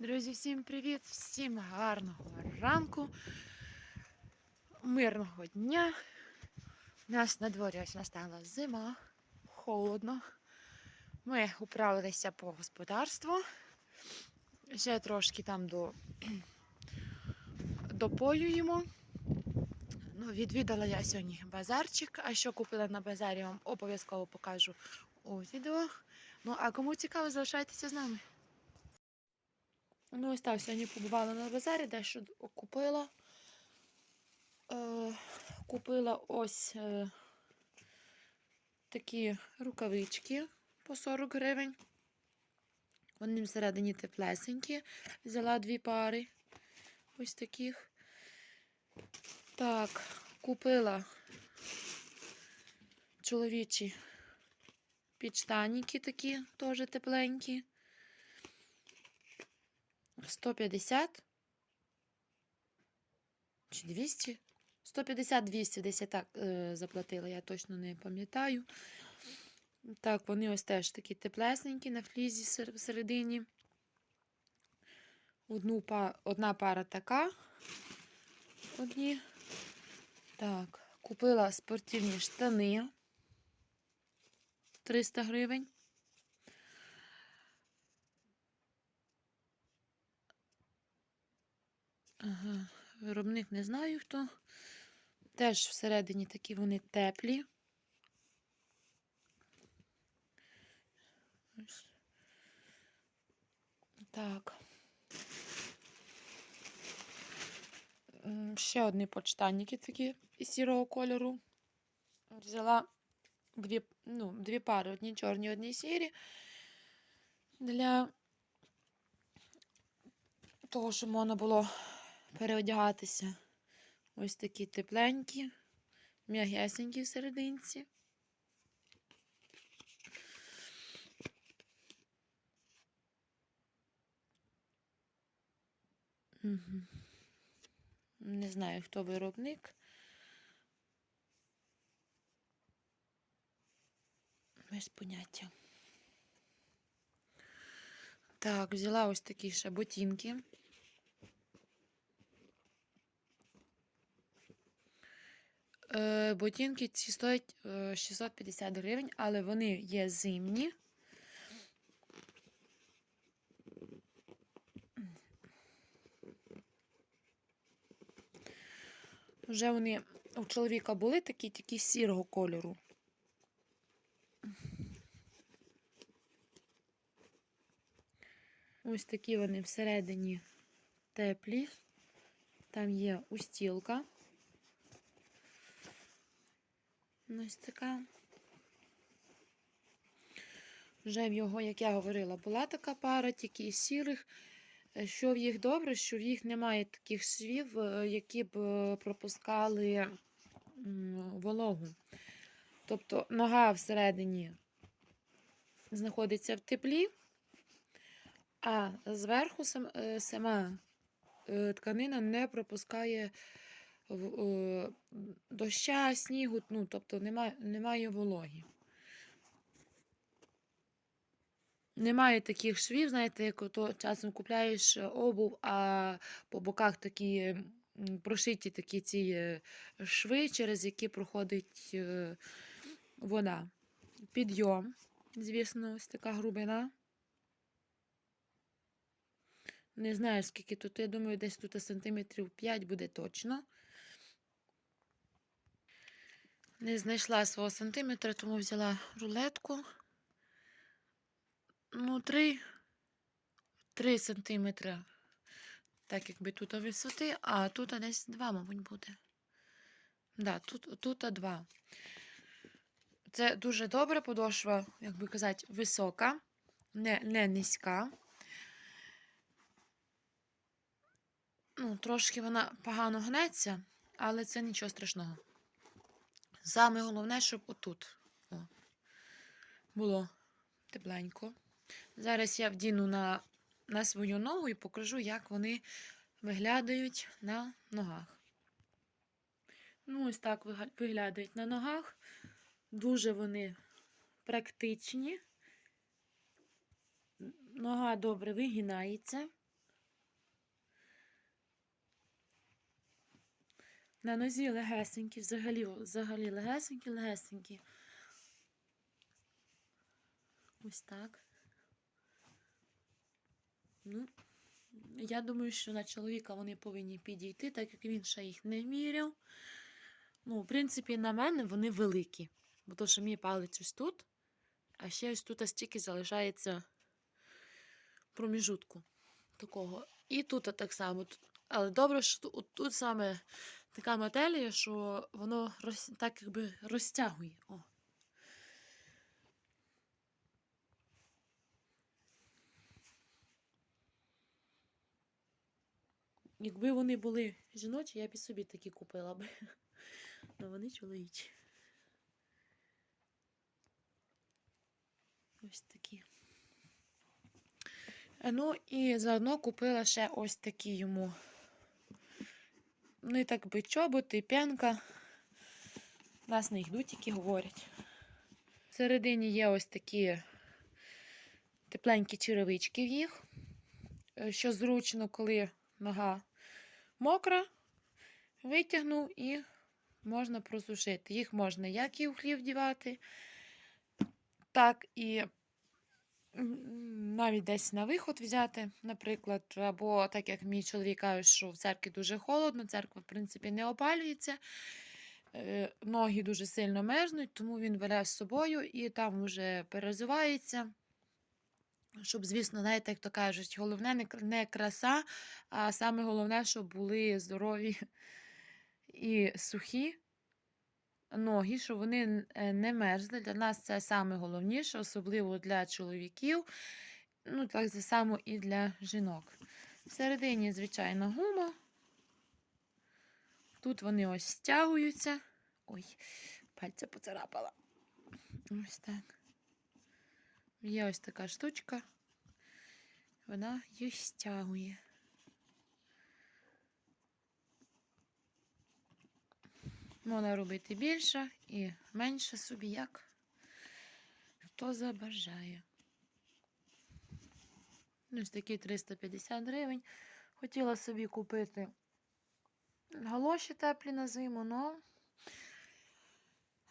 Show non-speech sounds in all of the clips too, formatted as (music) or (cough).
Друзі, всім привіт! Всім гарного ранку, мирного дня. У нас на дворі ось настала зима, холодно. Ми управилися по господарству. Ще трошки там до, (clears throat) допоюємо. Ну, відвідала я сьогодні базарчик, а що купила на базарі, вам обов'язково покажу у відео. Ну, а кому цікаво, залишайтеся з нами. Ну, ось так, сьогодні побувала на базарі, дещо купила. Е, купила ось е, такі рукавички по 40 гривень. Вони всередині теплесенькі. Взяла дві пари. Ось таких. Так, купила чоловічі підштаніки такі, теж тепленькі. 150 чи 200? 150-200 десь я так е, заплатила, я точно не пам'ятаю. Так, вони ось теж такі теплесенькі на флізі всередині. Одну одна пара така. Одні. Так, купила спортивні штани. 300 гривень. Виробник не знаю хто. Теж всередині такі вони теплі. Так. Ще одні почтальники такі сірого кольору. Взяла дві, ну, дві пари, одні чорні, одні сірі. Для того, щоб можна було переодягатися. Ось такі тепленькі, м'ягесенькі в. Не знаю, хто виробник. Без поняття. Так, взяла ось такі ще ботинки. Ботинки ці стоять е, 650 гривень, але вони є зимні. Вже вони у чоловіка були такі, тільки сірого кольору. Ось такі вони всередині теплі. Там є устілка. Ось така. Вже в його, як я говорила, була така пара, тільки із сірих. Е, Що в їх добре, що в їх немає таких швів, е, які б е, пропускали вологу. Тобто нога всередині знаходиться в теплі, а зверху сама тканина не пропускає доща, снігу, ну, тобто немає, немає вологі. Немає таких швів, знаєте, як ото часом купляєш е, обув, а по боках такі прошиті такі ці е, шви, через які проходить е, вода. Підйом, звісно, ось така грубина. Не знаю, скільки тут, я думаю, десь тут сантиметрів 5 буде точно. Не знайшла свого сантиметра, тому взяла рулетку. Ну, 3, 3 сантиметри. Так, якби тут висоти, а тут десь 2, мабуть, буде. Да, тут, тут 2. Це дуже добре, подошва, як би казати, висока, не, не низька. Ну, трошки вона погано гнеться, але це нічого страшного. Саме головне, щоб отут о, було тепленько. Зараз я вдіну на, на свою ногу і покажу, як вони виглядають на ногах. Ну, ось так виглядають на ногах. Дуже вони практичні. Нога добре вигинається. На нозі легесенькі, взагалі, взагалі легесенькі, легесенькі. Ось так. Ну, я думаю, що на чоловіка вони повинні підійти, так як він ще їх не міряв. Ну, в принципі, на мене вони великі. Бо то, що мій палець ось тут, а ще ось тут стільки залишається проміжутку такого. І тут так само. Але добре, що тут, тут саме така матерія, що воно роз, так якби розтягує. О. Якби вони були жіночі, я б і собі такі купила б. (laughs) Але вони чоловічі. Ось такі. Е, Ну і заодно купила ще ось такі йому. Ну і так би чоботи, п'янка. Нас не йдуть, тільки говорять. Всередині є ось такі тепленькі черевички в їх, е, що зручно, коли нога мокра, витягнув і можна просушити. Їх можна як і в хлів вдівати, так і навіть десь на виход взяти, наприклад, або так як мій чоловік каже, що в церкві дуже холодно, церква, в принципі, не опалюється. е, Ноги дуже сильно мерзнуть, тому він бере з собою і там вже перезувається. Щоб, звісно, знаєте, як то кажуть, головне не краса, а саме головне, щоб були здорові і сухі ноги, щоб вони е, не мерзли. Для нас це саме головніше, особливо для чоловіків. Ну, так само і для жінок. Всередині, звичайно, гума. Тут вони ось стягуються. Ой, пальця поцарапала. Ось так. Є ось така штучка. Вона їх стягує. Можна робити більше і менше собі, як хто забажає. Ось такі 350 гривень. Хотіла собі купити галоші теплі на зиму, але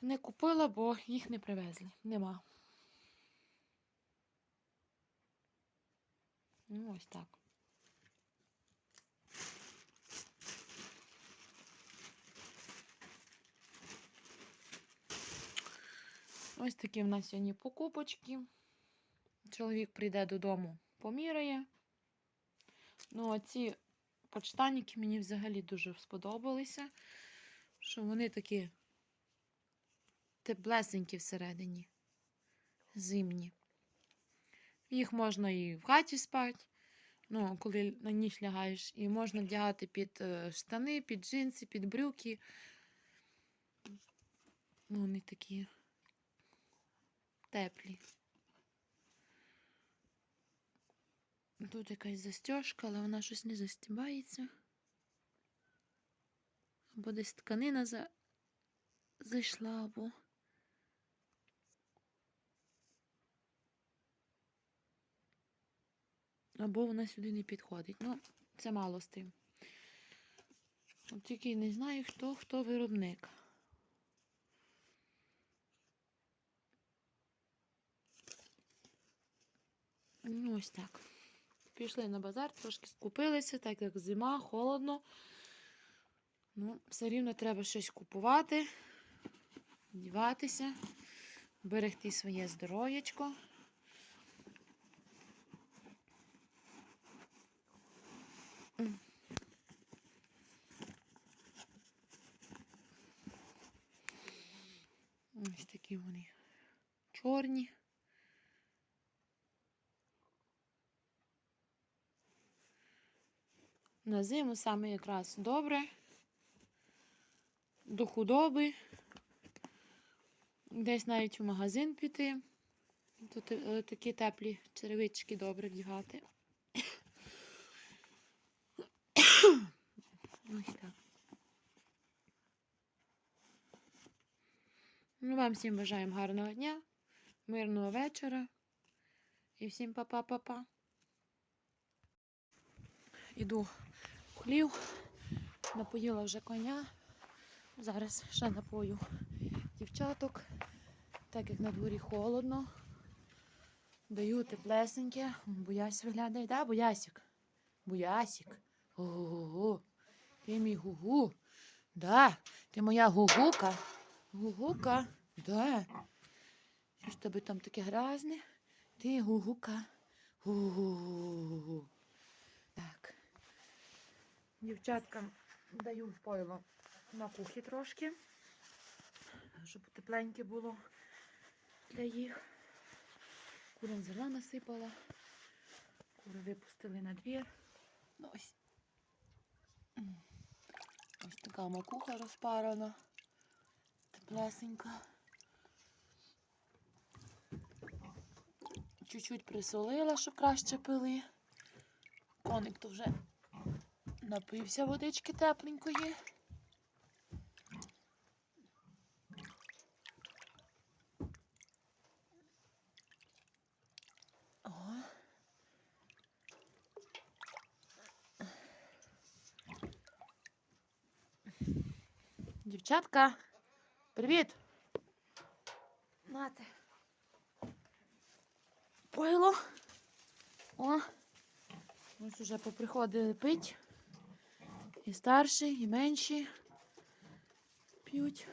не купила, бо їх не привезли. Нема. Ну, ось так. Ось такі в нас сьогодні покупочки. Чоловік прийде додому, поміряє. Ну, а ці почтаніки мені взагалі дуже сподобалися, що вони такі теплесенькі всередині, зимні. Їх можна і в хаті спати, ну, коли на ніч лягаєш, і можна вдягати під е, штани, під джинси, під брюки. Ну, вони такі теплі. Тут якась застежка, але вона щось не застібається. Або десь тканина за... зайшла, або. Або вона сюди не підходить. Ну, це мало з тим. От тільки не знаю, хто хто виробник. Ну, ось так. Пішли на базар, трошки скупилися, так як зима, холодно. Ну, все рівно треба щось купувати, вдіватися, берегти своє здоров'ячко. Ось такі вони чорні. На зиму саме якраз добре. До худоби. Десь навіть в магазин піти. Тут е, такі теплі черевички добре вдягати. (coughs) Ось так. Ну, вам всім бажаємо гарного дня, мирного вечора. І всім па-па-па-па. Іду в хлів, напоїла вже коня, Зараз ще напою дівчаток, так як на дворі холодно. Даю теплесеньке. Буясь виглядає, да, Буясік? Буясік. Гу-гу-гу. Ти мій гугу. Да, ти моя гугука. Гугука. Да. Що ж тобі там таке грязне? Ти гугука. Гу-гу-гу. Дівчаткам даю пойло на кухні трошки, щоб тепленьке було для їх. Курям зерна насипала. Кури випустили на двір. Ну, ось. Ось така макуха розпарена. Теплесенька. Чуть-чуть присолила, щоб краще пили. Коник то вже напився водички тепленької. О. Дівчатка, привіт! Нате. Пойло. О. Ось уже поприходили пить. І старші, і менші п'ють.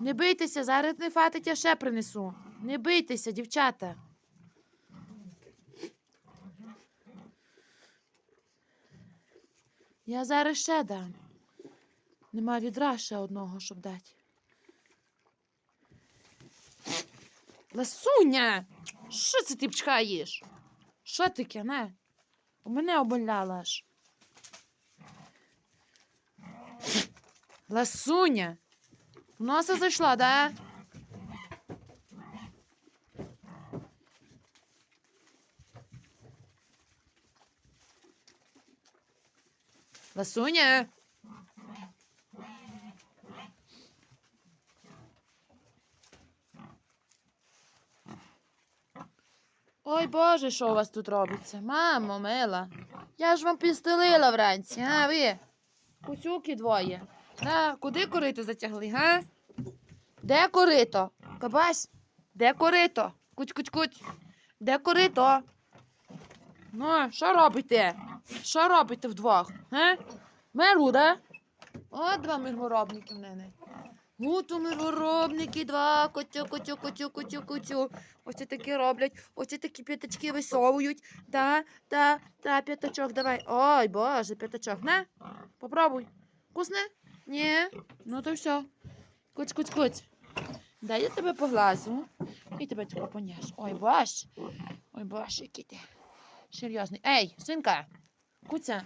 Не бийтеся, зараз не фатить, я ще принесу. Не бийтеся, дівчата. Я зараз ще дам. Нема відра ще одного, щоб дати. Ласуня! Що це ти пчхаєш? Що таке, не? У мене оболяла аж. Ласуня! В носа зайшла, да? Ласуня! Ой Боже, що у вас тут робиться? Мамо, мила. Я ж вам підстелила вранці, а ви? Куцюки двоє. А, куди корито затягли, га? Де корито? Кабась? Де корито? Куть-куть-куть. Де корито? Ну, що робите? Що робите вдвох? Га? Меру, да? От два миргоробники в мене. Гуту миргоробники, два, котю, котю, котю, котю, котю. Ось такі роблять, ось такі п'ятачки висовують. Да, да, да, п'ятачок, давай. Ой, боже, п'ятачок, на, попробуй. Вкусне? Ні? Ну то все. Куць, куць, куць. Дай я тебе поглазу. І тебе тако поняш. Ой, баш. Ой, баш, який ти. Серйозний. Ей, синка. Куця.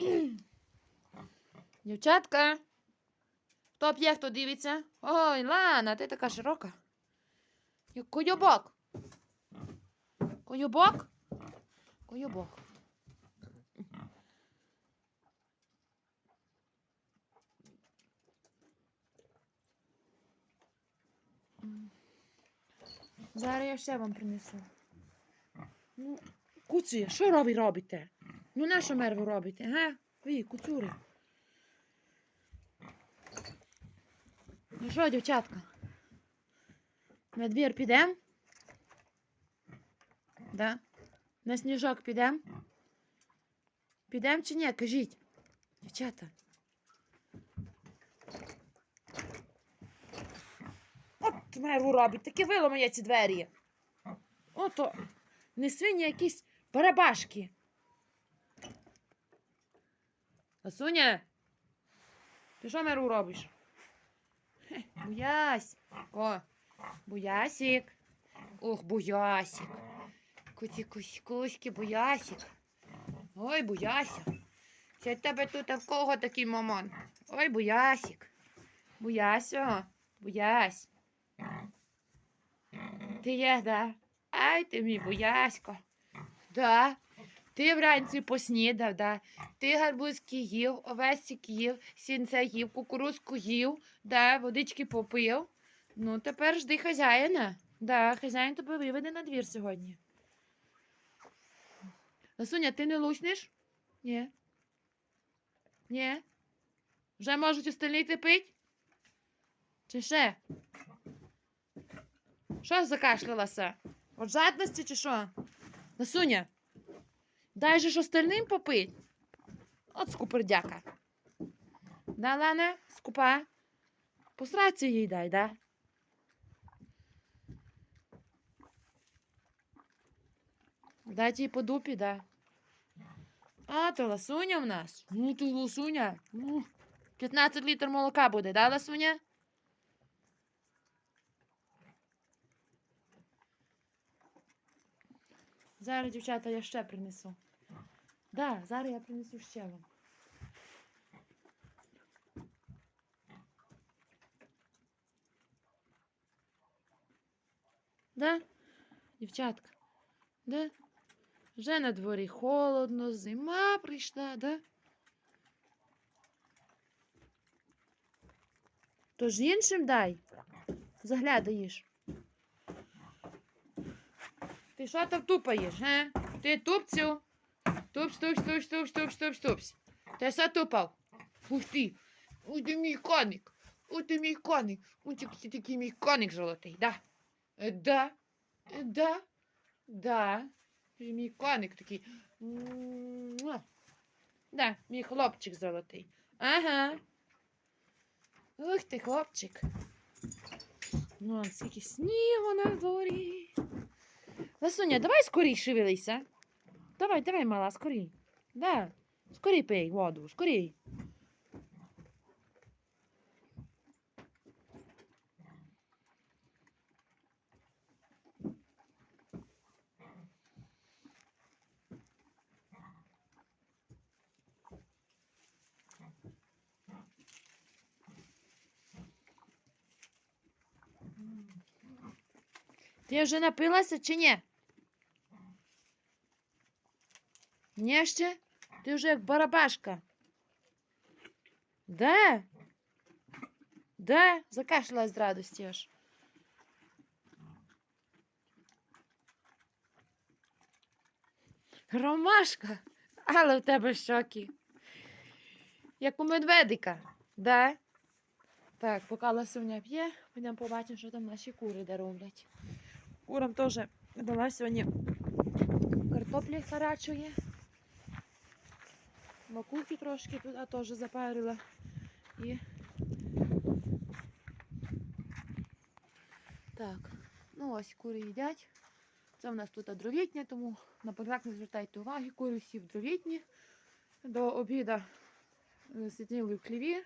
(clears throat) Дівчатка. Хто п'є, хто дивиться? Ой, Лана, ти така широка. Койобок. Койобок? Койобок. Зараз я ще вам принесу. Ну, куці, що ви робите? Ну, на що мерву робите, га? Ви, куцюри. Ну що, дівчатка? На двір підем? Да? На сніжок підем? Підем чи ні? Кажіть. Дівчата. От меру робить, таке виламає ці двері. Ото не свині якісь барабашки. Ласуня, ти що меру робиш? Хе, Буясь. О, буясик. Ох, буясик. Куці кусь куськи, буясик. Ой, буясик. Це тебе тут а в кого такий мамон? Ой, буясик. Буясо, буясь. Ти є, да? Ай, ти мій буясько. Да. Ти вранці поснідав, да. Ти гарбузки їв, овесик їв, сінце їв, кукурузку їв, да, водички попив. Ну, тепер жди хазяїна. Да, хазяїн тебе виведе на двір сьогодні. Ласуня, ти не луснеш? Ні. Ні. Вже можуть остальні пить? Чи ще? Що закашлялася? От жадності чи що? Насуня, дай же ж остальним попить. От скупердяка. Да, Лана, скупа. Посраться їй дай, да? Дайте їй по дупі, да. А, то ласуня в нас. Ну, то ласуня. Ну, 15 літр молока буде, да, ласуня? Зараз, дівчата, я ще принесу. Да, зараз я принесу ще вам. Да? Дівчатка? Да? Вже на дворі холодно, зима прийшла, да? Тож іншим дай. Заглядаєш. Ти що там тупаєш, га? Ти тупцю? Тупс, тупс, тупс, тупс, тупс, тупс, тупс. Ти що тупав? Ух ти. Ух ти мій коник. Ух ти мій коник. Ух ти такий мій коник золотий, да? Е, Да. Е, Да. Да. Ти Мій коник такий. Да, мій хлопчик золотий. Ага. Ух ти, хлопчик. Ну, скільки снігу на дворі. Ласуня, давай скорій шевелися. Давай, давай, мала, скорій. Да. Скорій пий воду, скорій. Ти вже напилася чи ні? Ні ще? Ти вже як барабашка. Де? Де? Закашлялась з радості аж. Ромашка, але в тебе щоки. Як у медведика, да? Так, поки ласуня п'є, підемо побачимо, що там наші кури де роблять. Курам теж дала сьогодні картоплі харачої. Макухи трошки туди теж запарила. І... Так, ну ось кури їдять. Це в нас тут дровітня, тому на подвак не звертайте уваги, кури всі в дровітні. До обіду е, сиділи в хліві.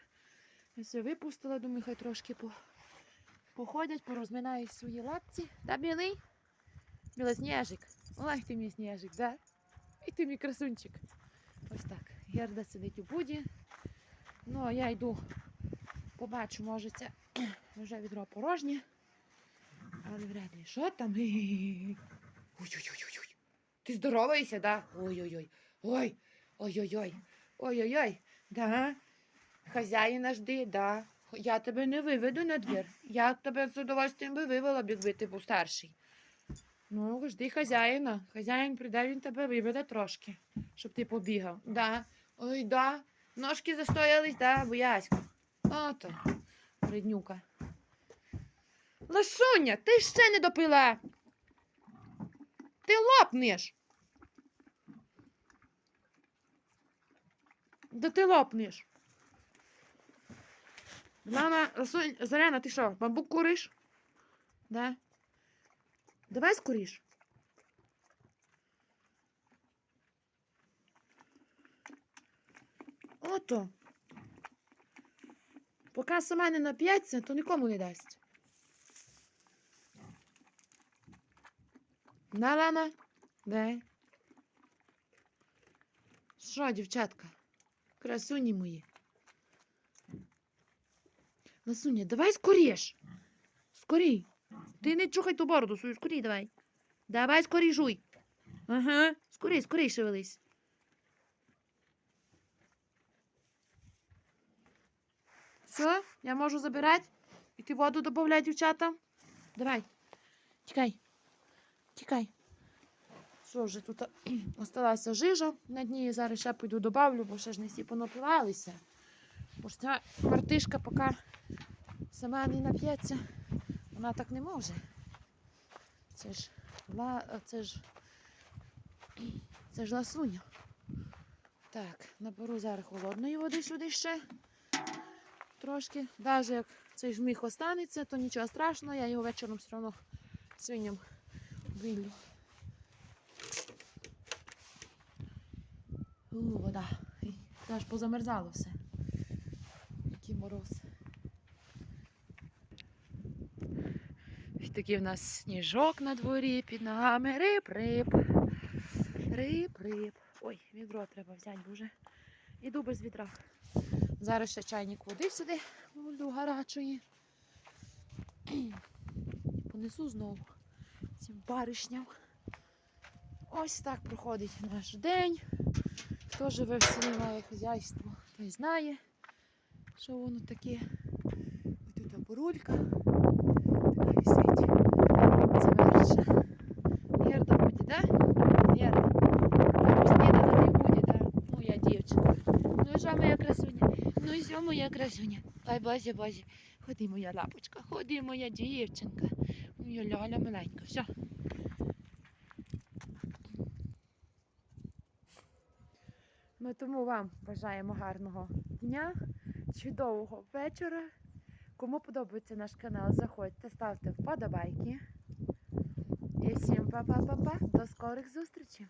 Все випустила, думаю, хай трошки по... походять, порозминають свої лапці. Да, білий? Білосніжик. Ой, ти мій сніжик, да? І ти мій красунчик. Ось так. Герда сидить у буді. Ну, а я йду, побачу, може це вже відро порожнє. Але вряд ли. Що там? Ой-ой-ой. Ти здороваєшся, да? Ой-ой-ой. Ой. Ой-ой-ой. Ой-ой-ой. Да. Хазяїна жди, да. Я тебе не виведу на двір. Я тебе з удовольствием би вивела, якби ти був старший. Ну, жди хазяїна. Хазяїн прийде, він тебе виведе трошки, щоб ти побігав. Да. Ой, да. Ножки застоялись, да, боязько. Ото, вреднюка. Лашуня, ти ще не допила. Ти лопнеш. Да ти лопнеш. Мама, Ласунь, Заряна, ти що, бамбук куриш? Да? Давай скоріш. Ото. Поки сама не нап'ється, то нікому не дасть. На, Лана? Де? Що, дівчатка? Красуні мої. Ласуня, давай скоріш. Скорій. Ти не чухай ту бороду свою, скорій давай. Давай скорій жуй. Ага, скорій, скорій шевелись. Все, я можу забирати? Іти воду додавати, дівчата? Давай. Тікай. Тікай. Що вже тут (clears throat) осталася жижа на дні. Зараз ще піду добавлю, бо ще ж не всі понапивалися. Бо ж ця мартишка поки сама не нап'ється, вона так не може. Це ж це ж це ж ласуня. Так, наберу зараз холодної води сюди ще. Трошки. Навіть як цей жміх останеться, то нічого страшного, я його вечором все одно свиням вилю. У, вода. Аж позамерзало все. Який мороз. Ось такий в нас сніжок на дворі, під ногами рип-рип. Рип-рип. Ой, відро треба взяти, вже іду без відра. Зараз ще чайник води сюди влю гарячої. Понесу знову цим баришням. Ось так проходить наш день. Хто живе в селі має хазяйство, той знає, що воно таке. Ось тут бурулька. Така висить. Це верша. Герда буде, да? Герда. Та поснідала не буде, да? Моя дівчинка. Ну що моя красуня? Ну і що моя красуня? Ай, боже, боже. Ходи, моя лапочка, ходи, моя дівчинка. Моя ляля маленька. Все. Ми тому вам бажаємо гарного дня, чудового вечора. Кому подобається наш канал, заходьте, ставте вподобайки. І всім па-па-па-па. До скорих зустрічей!